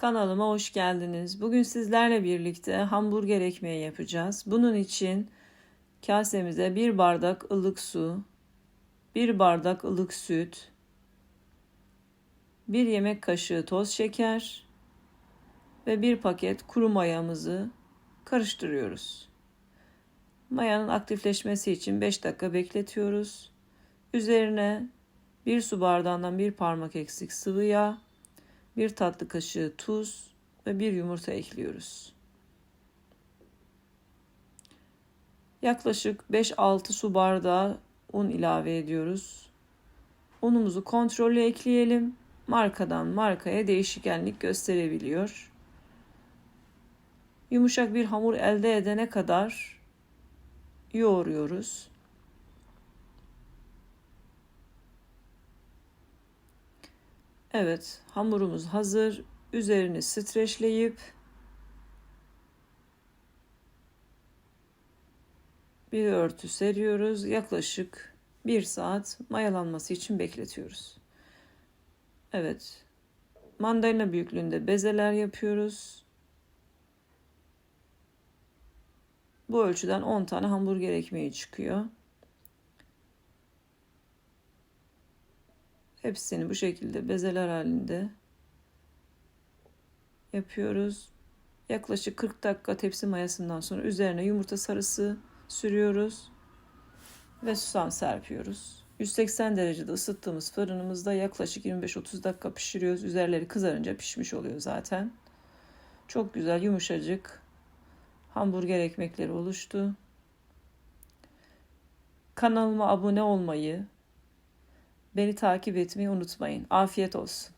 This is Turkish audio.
Kanalıma hoş geldiniz. Bugün sizlerle birlikte hamburger ekmeği yapacağız. Bunun için kasemize bir bardak ılık su, bir bardak ılık süt, bir yemek kaşığı toz şeker ve bir paket kuru mayamızı karıştırıyoruz. Mayanın aktifleşmesi için 5 dakika bekletiyoruz. Üzerine bir su bardağından bir parmak eksik sıvı yağ, bir tatlı kaşığı tuz ve bir yumurta ekliyoruz. Yaklaşık 5-6 su bardağı un ilave ediyoruz. Unumuzu kontrollü ekleyelim. Markadan markaya değişkenlik gösterebiliyor. Yumuşak bir hamur elde edene kadar yoğuruyoruz. Evet, hamurumuz hazır. Üzerini streçleyip bir örtü seriyoruz. Yaklaşık bir saat mayalanması için bekletiyoruz. Evet, mandalina büyüklüğünde bezeler yapıyoruz. Bu ölçüden 10 tane hamburger ekmeği çıkıyor. Hepsini bu şekilde bezeler halinde yapıyoruz. Yaklaşık 40 dakika tepsi mayasından sonra üzerine yumurta sarısı sürüyoruz ve susam serpiyoruz. 180 derecede ısıttığımız fırınımızda yaklaşık 25-30 dakika pişiriyoruz. Üzerleri kızarınca pişmiş oluyor zaten. Çok güzel yumuşacık hamburger ekmekleri oluştu. Kanalıma abone olmayı, Beni takip etmeyi unutmayın. Afiyet olsun.